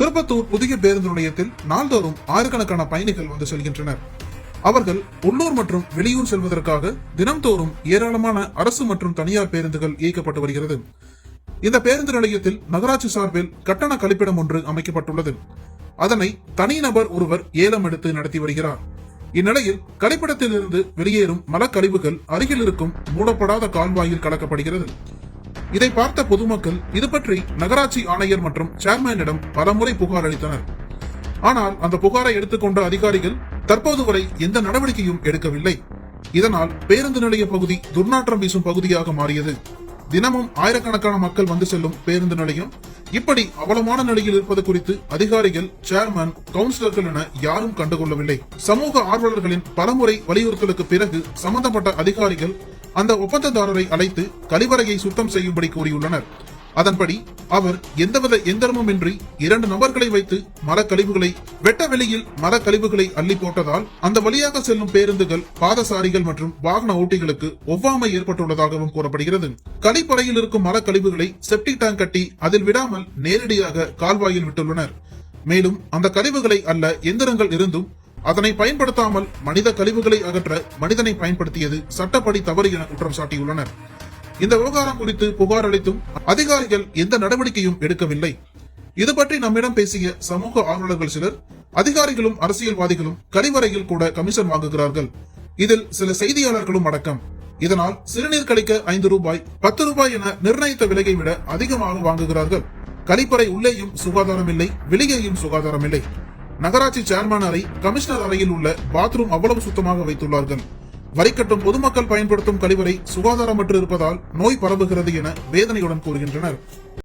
திருப்பத்தூர் புதிய பேருந்து நிலையத்தில் நாள்தோறும் ஆயிரக்கணக்கான பயணிகள் வந்து செல்கின்றனர். அவர்கள் உள்ளூர் மற்றும் வெளியூர் செல்வதற்காக தினம்தோறும் ஏராளமான அரசு மற்றும் தனியார் பேருந்துகள் இயக்கப்பட்டு வருகிறது. இந்த பேருந்து நிலையத்தில் நகராட்சி சார்பில் கட்டண கழிப்பிடம் ஒன்று அமைக்கப்பட்டுள்ளது. அதனை தனிநபர் ஒருவர் ஏலம் எடுத்து நடத்தி வருகிறார். இந்நிலையில் கழிப்பிடத்திலிருந்து வெளியேறும் மலக்கழிவுகள் அருகில் இருக்கும் மூடப்படாத கால்வாயில் கலக்கப்படுகிறது இதை பார்த்த பொதுமக்கள் இது பற்றி நகராட்சி ஆணையர் மற்றும் சேர்மேனிடம் பலமுறை புகார் அளித்தனர். ஆனால் அந்த புகாரை எடுத்துக்கொண்ட அதிகாரிகள் தற்போது வரை எந்த நடவடிக்கையும் எடுக்கவில்லை. இதனால் பேருந்து நிலைய பகுதி துர்நாற்றம் வீசும் பகுதியாக மாறியது. தினமும் ஆயிரக்கணக்கான மக்கள் வந்து செல்லும் பேருந்து நிலையம் இப்படி அவலமான நிலையில் இருப்பது குறித்து அதிகாரிகள் சேர்மன் கவுன்சிலர்கள் என யாரும் கண்டுகொள்ளவில்லை. சமூக ஆர்வலர்களின் பலமுறை வலியுறுத்தலுக்கு பிறகு சம்பந்தப்பட்ட அதிகாரிகள் அந்த ஒப்பந்ததாரரை அழைத்து கழிவறையை சுத்தம் செய்யும்படி கூறியுள்ளனர். அதன்படி அவர் எந்தவித எந்திரமுமின்றி இரண்டு நபர்களை வைத்து மரக்கழிவுகளை வெட்ட வெளியில் மரக்கழிவுகளை அள்ளி போட்டதால் அந்த வழியாக செல்லும் பேருந்துகள் பாதசாரிகள் மற்றும் வாகன ஓட்டிகளுக்கு ஒவ்வாமை ஏற்பட்டுள்ளதாகவும் கூறப்படுகிறது. கழிப்பறையில் இருக்கும் மரக்கழிவுகளை செப்டிக் டேங்க் கட்டி அதில் விடாமல் நேரடியாக கால்வாயில் விட்டுள்ளனர். மேலும் அந்த கழிவுகளை அல்ல எந்திரங்கள் இருந்தும் அதனை பயன்படுத்தாமல் மனித கழிவுகளை அகற்ற மனிதனை பயன்படுத்தியது சட்டப்படி தவறு என குற்றம் சாட்டியுள்ளனர். இந்த விவகாரம் குறித்து புகார் அளித்தும் அதிகாரிகள் எந்த நடவடிக்கையும் எடுக்கவில்லை. இது பற்றி நம்மிடம் பேசிய சமூக ஆர்வலர்கள் சிலர் அதிகாரிகளும் அரசியல்வாதிகளும் கழிவறையில் கூட கமிஷன் வாங்குகிறார்கள். இதில் சில செய்தியாளர்களும் அடக்கம். இதனால் சிறுநீர் கழிக்க ஐந்து ரூபாய் பத்து ரூபாய் என நிர்ணயித்த விலையை விட அதிகமாக வாங்குகிறார்கள். கழிப்பறை உள்ளேயும் சுகாதாரம் இல்லை வெளியேயும் சுகாதாரம் இல்லை நகராட்சி சேர்மன் அறை கமிஷனர் அறையில் உள்ள பாத்ரூம் அவ்வளவு சுத்தமாக வைத்துள்ளார்கள். வரி கட்டும் பொதுமக்கள் பயன்படுத்தும் கழிவறை சுகாதாரமற்று இருப்பதால் நோய் பரவுகிறது என வேதனையுடன் கூறுகின்றனர்.